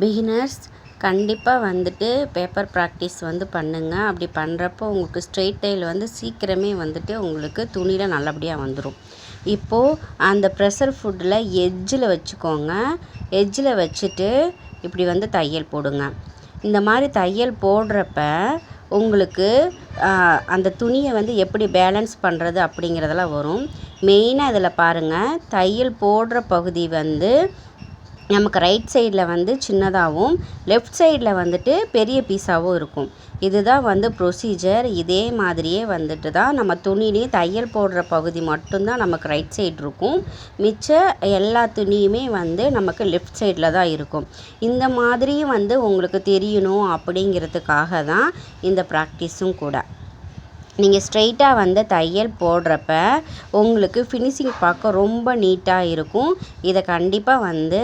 Beginners கண்டிப்பாக வந்துட்டு paper practice வந்து பண்ணுங்கள் அப்படி பண்ணுறப்போ உங்களுக்கு ஸ்ட்ரெயிட் டைல் வந்து சீக்கிரமே வந்துட்டு உங்களுக்கு துணியில் நல்லபடியாக வந்துடும் இப்போது அந்த ப்ரெஷர் ஃபுட்டில் எஜ்ஜில் வச்சுக்கோங்க. எஜ்ஜில் வச்சுட்டு இப்படி வந்து தையல் போடுங்க. இந்த மாதிரி தையல் போடுறப்ப உங்களுக்கு அந்த துணியை வந்து எப்படி பேலன்ஸ் பண்ணுறது அப்படிங்கிறதெல்லாம் வரும். மெயினாக இதில் பாருங்கள் தையல் போடுற பகுதி வந்து நமக்கு ரைட் சைடில் வந்து சின்னதாகவும் லெஃப்ட் சைடில் வந்துட்டு பெரிய பீஸாகவும் இருக்கும். இதுதான் வந்து ப்ரொசீஜர் இதே மாதிரியே வந்துட்டு தான் நம்ம துணிலேயும் தையல் போடுற பகுதி மட்டும்தான் நமக்கு ரைட் சைடு இருக்கும். மிச்ச எல்லா துணியுமே வந்து நமக்கு லெஃப்ட் சைடில் தான் இருக்கும். இந்த மாதிரியும் வந்து உங்களுக்கு தெரியணும் அப்படிங்கிறதுக்காக தான் இந்த ப்ராக்டிஸும் கூட. நீங்கள் ஸ்ட்ரெயிட்டாக வந்து தையல் போடுறப்ப உங்களுக்கு ஃபினிஷிங் பார்க்க ரொம்ப நீட்டாக இருக்கும். இதை கண்டிப்பாக வந்து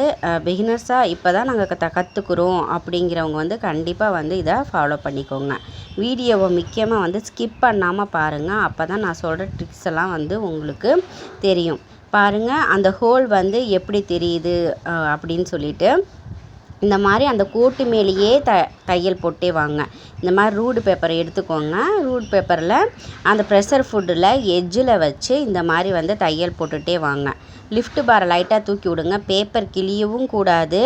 பிகினர்ஸாக இப்போ தான் நாங்கள் க கற்றுக்குறோம் அப்படிங்கிறவங்க வந்து கண்டிப்பாக வந்து இதை ஃபாலோ பண்ணிக்கோங்க. வீடியோவை முக்கியமாக வந்து ஸ்கிப் பண்ணாமல் பாருங்கள் அப்போ தான் நான் சொல்கிற ட்ரிக்ஸ் எல்லாம் வந்து உங்களுக்கு தெரியும். பாருங்கள் அந்த ஹோல் வந்து எப்படி தெரியுது அப்படின்னு சொல்லிட்டு. இந்த மாதிரி அந்த கோட்டு மேலேயே த தையல் போட்டே வாங்க. இந்த மாதிரி ரூடு பேப்பரை எடுத்துக்கோங்க. ரூட் பேப்பரில் அந்த ப்ரெஷர் ஃபுட்டில் எஜ்ஜில் வச்சு இந்த மாதிரி வந்து தையல் போட்டுகிட்டே வாங்க. லிஃப்ட் பாரை லைட்டாக தூக்கி விடுங்க. பேப்பர் கிழியவும் கூடாது.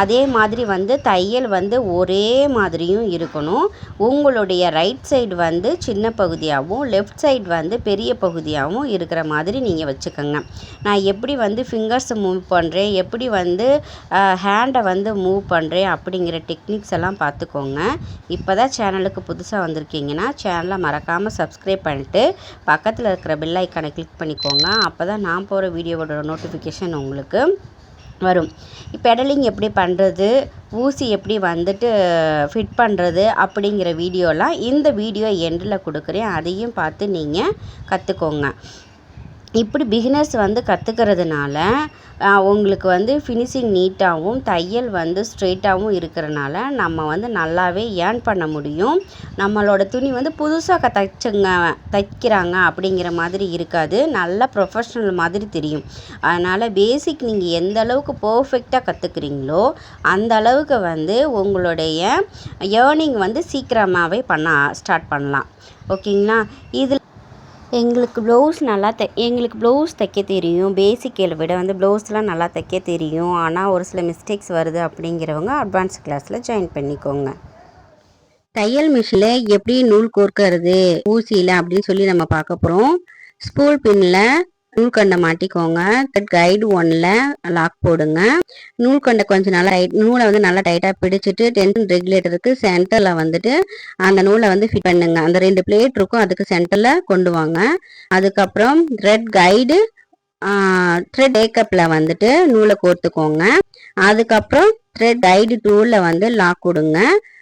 அதே மாதிரி வந்து தையல் வந்து ஒரே மாதிரியும் இருக்கணும். உங்களுடைய ரைட் சைடு வந்து சின்ன பகுதியாகவும் லெஃப்ட் சைடு வந்து பெரிய பகுதியாகவும் இருக்கிற மாதிரி நீங்கள் வச்சுக்கோங்க. நான் எப்படி வந்து ஃபிங்கர்ஸை மூவ் பண்ணுறேன் எப்படி வந்து ஹேண்டை வந்து மூவ் பண்ணுறேன் அப்படிங்கிற டெக்னிக்ஸ் எல்லாம் பார்த்துக்கோங்க. இப்போ தான் சேனலுக்கு புதுசாக வந்திருக்கீங்கன்னா சேனலை மறக்காமல் சப்ஸ்கிரைப் பண்ணிட்டு பக்கத்தில் இருக்கிற பெல் ஐக்கானை கிளிக் பண்ணிக்கோங்க. அப்போ தான் நான் போகிற வீடியோவோட நோட்டிஃபிகேஷன் உங்களுக்கு வரும். பெடலிங் எப்படி பண்ணுறது ஊசி எப்படி வந்துட்டு ஃபிட் பண்ணுறது அப்படிங்கிற வீடியோலாம் இந்த வீடியோ எண்டில் கொடுக்குறேன். அதையும் பார்த்து நீங்கள் கற்றுக்கோங்க இப்படி பிகினர்ஸ் வந்து கற்றுக்கிறதுனால உங்களுக்கு வந்து ஃபினிஷிங் நீட்டாகவும் தையல் வந்து ஸ்ட்ரெயிட்டாகவும் இருக்கிறனால நம்ம வந்து நல்லாவே ஏர்ன் பண்ண முடியும். நம்மளோட துணி வந்து புதுசாக தைச்சுங்க தைக்கிறாங்க அப்படிங்கிற மாதிரி இருக்காது. நல்லா ப்ரொஃபஷ்னல் மாதிரி தெரியும். அதனால் பேசிக் நீங்கள் எந்த அளவுக்கு பர்ஃபெக்டாக கற்றுக்குறீங்களோ அந்த அளவுக்கு வந்து உங்களுடைய ஏர்னிங் வந்து சீக்கிரமாகவே பண்ண ஸ்டார்ட் பண்ணலாம். ஓகேங்களா இதில் எங்களுக்கு ப்ளவுஸ் நல்லா தை எங்களுக்கு ப்ளவுஸ் தைக்க தெரியும். பேசிக்கில் விட வந்து ப்ளவுஸ்லாம் நல்லா தைக்க தெரியும். ஆனால் ஒரு சில மிஸ்டேக்ஸ் வருது அப்படிங்கிறவங்க அட்வான்ஸ் கிளாஸில் ஜாயின் பண்ணிக்கோங்க. தையல் மிஷினில் எப்படி நூல் கோர்க்கறது ஊசியில் அப்படின்னு சொல்லி நம்ம பார்க்க போகிறோம் ஸ்பூல் பின்னில் நூல்கண்டை மாட்டிக்கோங்க. கைடு ஒன்ல லாக் போடுங்க. நூல்கண்டை கொஞ்சம் நல்லா நூலை வந்து நல்லா டைட்டாக பிடிச்சிட்டு டென்ஷன் ரெகுலேட்டருக்கு சென்டரில் வந்துட்டு அந்த நூலை வந்து ஃபிட் பண்ணுங்க. அந்த ரெண்டு பிளேட் இருக்கும் அதுக்கு சென்டரில் கொண்டு வாங்க. அதுக்கப்புறம் த்ரெட் கைடு த்ரெட் ஏக்கப்பில் வந்துட்டு நூலை கோர்த்துக்கோங்க. அதுக்கப்புறம் த்ரெட் கைடு டூலில் வந்து லாக் கொடுங்க.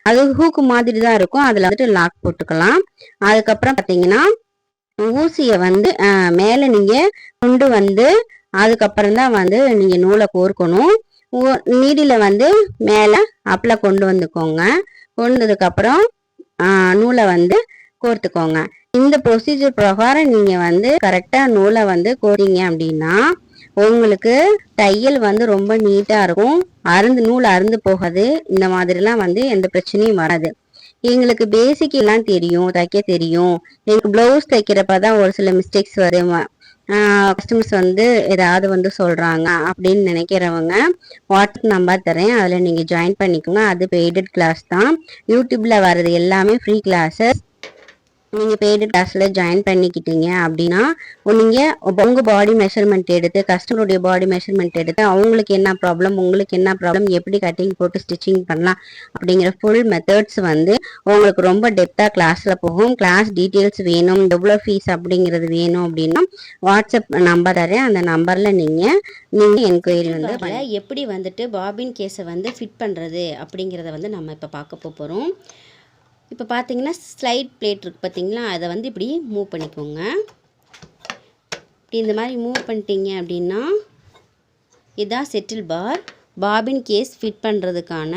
அது ஹூக்கு மாதிரி தான் இருக்கும் அதில் வந்துட்டு லாக் போட்டுக்கலாம். அதுக்கப்புறம் பார்த்தீங்கன்னா ஊசியை வந்து மேலே நீங்கள் கொண்டு வந்து அதுக்கப்புறம் தான் வந்து நீங்கள் நூலை கோர்க்கணும். நீடியில் வந்து மேலே அப்பில் கொண்டு வந்துக்கோங்க. கொண்டதுக்கப்புறம் நூலை வந்து கோர்த்துக்கோங்க. இந்த ப்ரொசீஜர் பிரகாரம் நீங்கள் வந்து கரெக்டாக நூலை வந்து கோரிங்க அப்படின்னா உங்களுக்கு தையல் வந்து ரொம்ப நீட்டாக இருக்கும். அருந்து நூல் அருந்து போகாது. இந்த மாதிரிலாம் வந்து எந்த பிரச்சனையும் வராது. எங்களுக்கு பேசிக் எல்லாம் தெரியும் தைக்க தெரியும். எங்களுக்கு ப்ளவுஸ் தைக்கிறப்ப தான் ஒரு சில மிஸ்டேக்ஸ் வரும்? கஸ்டமர்ஸ் வந்து ஏதாவது வந்து சொல்கிறாங்க அப்படின்னு நினைக்கிறவங்க வாட்ஸ்அப் நம்பர் தரேன். அதில் நீங்கள் ஜாயின் பண்ணிக்கோங்க. அது பெய்டட் கிளாஸ் தான். யூடியூப்பில் வர்றது எல்லாமே ஃப்ரீ கிளாஸஸ் நீங்கள் பெய்டு கிளாஸில் ஜாயின் பண்ணிக்கிட்டீங்க அப்படின்னா நீங்கள் உங்கள் பாடி மெஷர்மெண்ட் எடுத்து கஸ்டமருடைய பாடி மெஷர்மெண்ட் எடுத்து அவங்களுக்கு என்ன ப்ராப்ளம் உங்களுக்கு என்ன ப்ராப்ளம் எப்படி கட்டிங் போட்டு ஸ்டிச்சிங் பண்ணலாம் அப்படிங்கிற ஃபுல் மெத்தட்ஸ் வந்து உங்களுக்கு ரொம்ப டெப்த்தாக கிளாஸில் போகும். கிளாஸ் டீட்டெயில்ஸ் வேணும் எவ்வளோ ஃபீஸ் அப்படிங்கிறது வேணும் அப்படின்னா வாட்ஸ்அப் நம்பர் தரேன். அந்த நம்பரில் நீங்கள் நீங்கள் என்கொயரி வந்து எப்படி வந்துட்டு பாபின் கேஸை வந்து ஃபிட் பண்ணுறது அப்படிங்கிறத வந்து நம்ம இப்போ பார்க்க போகிறோம் இப்போ பார்த்தீங்கன்னா ஸ்லைட் பிளேட் இருக்குது பார்த்தீங்களா? அதை வந்து இப்படி மூவ் பண்ணிக்கோங்க. இப்படி இந்த மாதிரி மூவ் பண்ணிட்டீங்க அப்படின்னா இதான் shuttle bar bobbin case fit பண்ணுறதுக்கான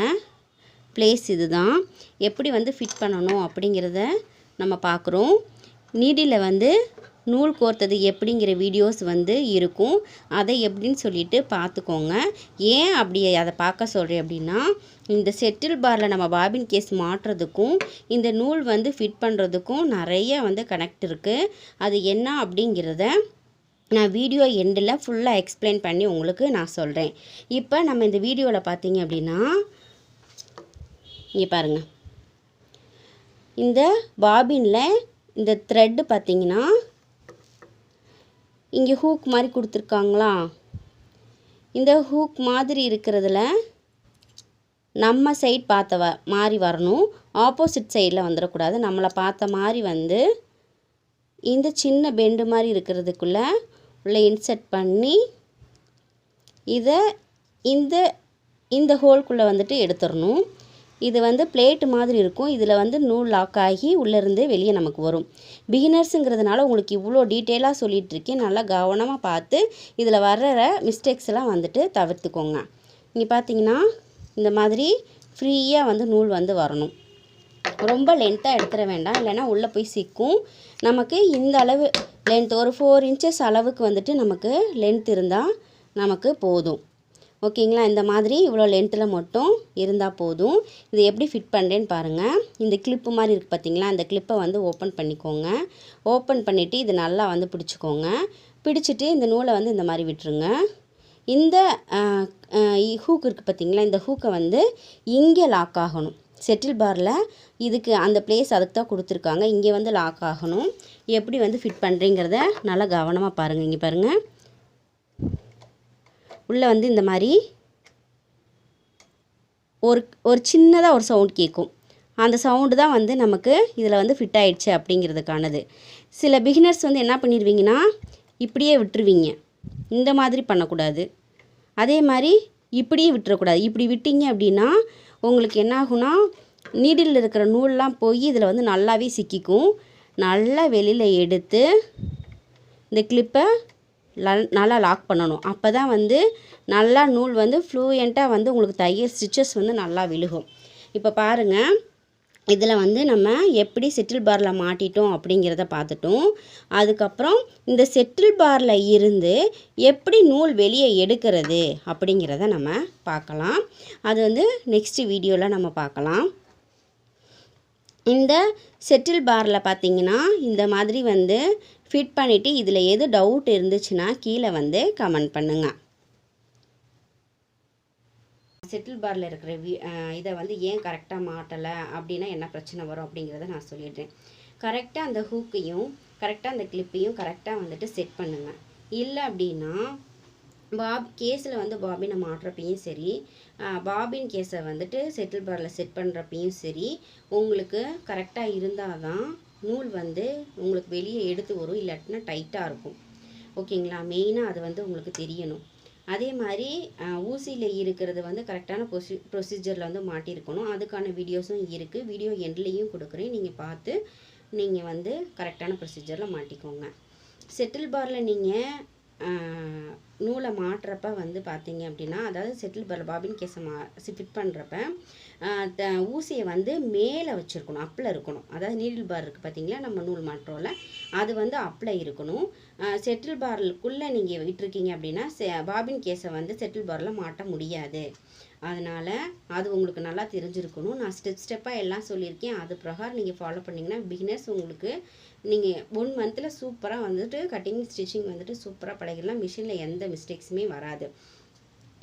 பிளேஸ் இது தான் எப்படி வந்து ஃபிட் பண்ணணும் அப்படிங்கிறத நம்ம பார்க்குறோம். நீடியில் வந்து நூல் கோர்த்தது எப்படிங்கிற வீடியோஸ் வந்து இருக்கும். அதை எப்படின்னு சொல்லிட்டு பார்த்துக்கோங்க. ஏன் அப்படி அதை பார்க்க சொல்கிறேன் அப்படின்னா இந்த செட்டில் பாரில் நம்ம பாபின் கேஸ் மாட்டுறதுக்கும் இந்த நூல் வந்து ஃபிட் பண்ணுறதுக்கும் நிறைய வந்து கனெக்ட் இருக்குது அது என்ன அப்படிங்கிறத நான் வீடியோ எண்டில் ஃபுல்லாக எக்ஸ்பிளைன் பண்ணி உங்களுக்கு நான் சொல்கிறேன் இப்போ நம்ம இந்த வீடியோவில் பார்த்தீங்க அப்படின்னா இங்கே பாருங்கள் இந்த பாபினில் இந்த த்ரெட்டு பார்த்தீங்கன்னா இங்கே ஹூக் மாதிரி கொடுத்துருக்காங்களா? இந்த ஹூக் மாதிரி இருக்கிறதுல நம்ம சைட் பார்த்த வ மாதிரி வரணும். ஆப்போசிட் சைடில் வந்துடக்கூடாது நம்மளை பார்த்த மாதிரி வந்து இந்த சின்ன பெண்டு மாதிரி இருக்கிறதுக்குள்ளே உள்ளே இன்செர்ட் பண்ணி இதை இந்த இந்த ஹோல்குள்ளே வந்துட்டு எடுத்துடணும் இது வந்து பிளேட்டு மாதிரி இருக்கும். இதில் வந்து நூல் லாக் ஆகி உள்ளேருந்து வெளியே நமக்கு வரும். பிகினர்ஸுங்கிறதுனால உங்களுக்கு இவ்வளோ டீட்டெயிலாக சொல்லிகிட்டு இருக்கேன். நல்லா கவனமாக பார்த்து இதில் வர்ற மிஸ்டேக்ஸ்லாம் வந்துட்டு தவிர்த்துக்கோங்க. இங்கே பார்த்தீங்கன்னா இந்த மாதிரி ஃப்ரீயாக வந்து நூல் வந்து வரணும். ரொம்ப லென்த்தாக எடுத்துட வேண்டாம். இல்லைன்னா உள்ளே போய் சிக்கும். நமக்கு இந்த அளவு லென்த் ஒரு ஃபோர் இன்ச்சஸ் அளவுக்கு வந்துட்டு நமக்கு லென்த் இருந்தால் நமக்கு போதும். ஓகேங்களா? இந்த மாதிரி இவ்வளோ லென்த்தில் மட்டும் இருந்தால் போதும். இது எப்படி ஃபிட் பண்ணுறேன்னு பாருங்கள் இந்த கிளிப்பு மாதிரி இருக்குது பார்த்தீங்களா அந்த கிளிப்பை வந்து ஓப்பன் பண்ணிக்கோங்க. ஓப்பன் பண்ணிவிட்டு இது நல்லா வந்து பிடிச்சிக்கோங்க. பிடிச்சிட்டு இந்த நூலை வந்து இந்த மாதிரி விட்டுருங்க. இந்த ஹூக் இருக்குது பார்த்தீங்களா இந்த ஹூக்கை வந்து இங்கே லாக் ஆகணும். செட்டில் பாரில் இதுக்கு அந்த பிளேஸ் அதுக்கு தான் கொடுத்துருக்காங்க. இங்கே வந்து லாக் ஆகணும். எப்படி வந்து ஃபிட் பண்ணுறீங்கிறத நல்லா கவனமாக பாருங்கள் இங்கே பாருங்கள் உள்ளே வந்து இந்த மாதிரி ஒரு ஒரு சின்னதாக ஒரு சவுண்ட் கேட்கும் அந்த சவுண்டு தான் வந்து நமக்கு இதில் வந்து ஃபிட் ஆகிடுச்சு அப்படிங்கிறதுக்கானது. சில பிகினர்ஸ் வந்து என்ன பண்ணிடுவீங்கன்னா இப்படியே விட்டுருவீங்க. இந்த மாதிரி பண்ணக்கூடாது. அதே மாதிரி இப்படியே விட்டுறக்கூடாது. இப்படி விட்டீங்க அப்படின்னா உங்களுக்கு என்ன ஆகும்னா நீடில் இருக்கிற நூல்லாம் போய் இதில் வந்து நல்லாவே சிக்கிக்கும். நல்லா வெளியில் எடுத்து இந்த கிளிப்பை நல்லா லாக் பண்ணணும். அப்போ தான் வந்து நல்லா நூல் வந்து ஃப்ளூயண்ட்டாக வந்து உங்களுக்கு தையல் ஸ்டிச்சஸ் வந்து நல்லா விழுகும். இப்போ பாருங்கள் இதில் வந்து நம்ம எப்படி செட்டில் பாரில் மாட்டிட்டோம் அப்படிங்கிறத பார்த்துட்டோம். அதுக்கப்புறம் இந்த செட்டில் பாரில் இருந்து எப்படி நூல் வெளியே எடுக்கிறது அப்படிங்கிறத நம்ம பார்க்கலாம். அது வந்து நெக்ஸ்ட் வீடியோவில் நம்ம பார்க்கலாம். இந்த செட்டில் பாரில் பார்த்தீங்கன்னா இந்த மாதிரி வந்து ஃபிட் பண்ணிவிட்டு இதில் எது டவுட் இருந்துச்சுன்னா கீழே வந்து கமெண்ட் பண்ணுங்கள் செட்டில் பாரில் இருக்கிற வி இதை வந்து ஏன் கரெக்டாக மாட்டலை? அப்படின்னா என்ன பிரச்சனை வரும் அப்படிங்கிறத நான் சொல்லிடுறேன். கரெக்டாக அந்த ஹூக்கையும் கரெக்டாக அந்த கிளிப்பையும் கரெக்டாக வந்துட்டு செட் பண்ணுங்கள் இல்லை அப்படின்னா பாப் கேஸில் வந்து பாபினை மாட்டுறப்பையும் சரி பாபின் கேஸை வந்துட்டு செட்டில் பாரில் செட் பண்ணுறப்பையும் சரி உங்களுக்கு கரெக்டாக இருந்தால் தான் நூல் வந்து உங்களுக்கு வெளியே எடுத்து வரும் இல்லாட்டினா டைட்டாக இருக்கும். ஓகேங்களா? மெயினாக அது வந்து உங்களுக்கு தெரியணும். அதே மாதிரி ஊசியில் இருக்கிறது வந்து கரெக்டான ப்ரொசி ப்ரொசீஜரில் வந்து மாட்டியிருக்கணும். அதுக்கான வீடியோஸும் இருக்குது வீடியோ எண்ட்லேயும் கொடுக்குறேன். நீங்கள் பார்த்து நீங்கள் வந்து கரெக்டான ப்ரொசீஜரில் மாட்டிக்கோங்க. செட்டில் பாரில் நீங்கள் நூலை மாட்டுறப்ப வந்து பார்த்தீங்க அப்படின்னா அதாவது செட்டில் பார் பாபின் கேஸை மா ஃபிட் பண்ணுறப்ப த ஊசியை வந்து மேலே வச்சுருக்கணும் அப்பில் இருக்கணும். அதாவது நீடில் பார் இருக்குது பார்த்தீங்களா நம்ம நூல் மாட்டுறோம்ல அது வந்து அப்பில் இருக்கணும். செட்டில் பாருக்குள்ளே நீங்கள் விட்டுருக்கீங்க அப்படின்னா செ பாபின் கேஸை வந்து செட்டில் பாரில் மாட்ட முடியாது. அதனால் அது உங்களுக்கு நல்லா தெரிஞ்சிருக்கணும். நான் ஸ்டெப் ஸ்டெப்பாக எல்லாம் சொல்லியிருக்கேன். அது பிரகாரம் நீங்கள் ஃபாலோ பண்ணிங்கன்னா பிகினர்ஸ் உங்களுக்கு நீங்கள் ஒன் மந்தில் சூப்பராக வந்துட்டு கட்டிங் ஸ்டிச்சிங் வந்துட்டு சூப்பராக பழகிடலாம். மிஷினில் எந்த எந்த மிஸ்டேக்ஸுமே வராது.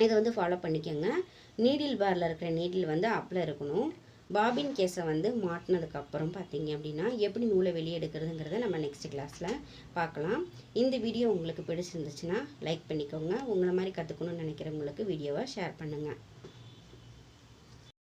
இதை வந்து ஃபாலோ பண்ணிக்கோங்க. நீடில் பாரில் இருக்கிற நீடில் வந்து அப்பில் இருக்கணும். பாபின் கேஸை வந்து மாட்டினதுக்கப்புறம் பார்த்தீங்க அப்படின்னா எப்படி நூலை வெளியே எடுக்கிறதுங்கிறத நம்ம நெக்ஸ்ட் கிளாஸில் பார்க்கலாம் இந்த வீடியோ உங்களுக்கு பிடிச்சிருந்துச்சுன்னா லைக் பண்ணிக்கோங்க. உங்களை மாதிரி கற்றுக்கணும்னு நினைக்கிறவங்களுக்கு வீடியோவை ஷேர் பண்ணுங்கள்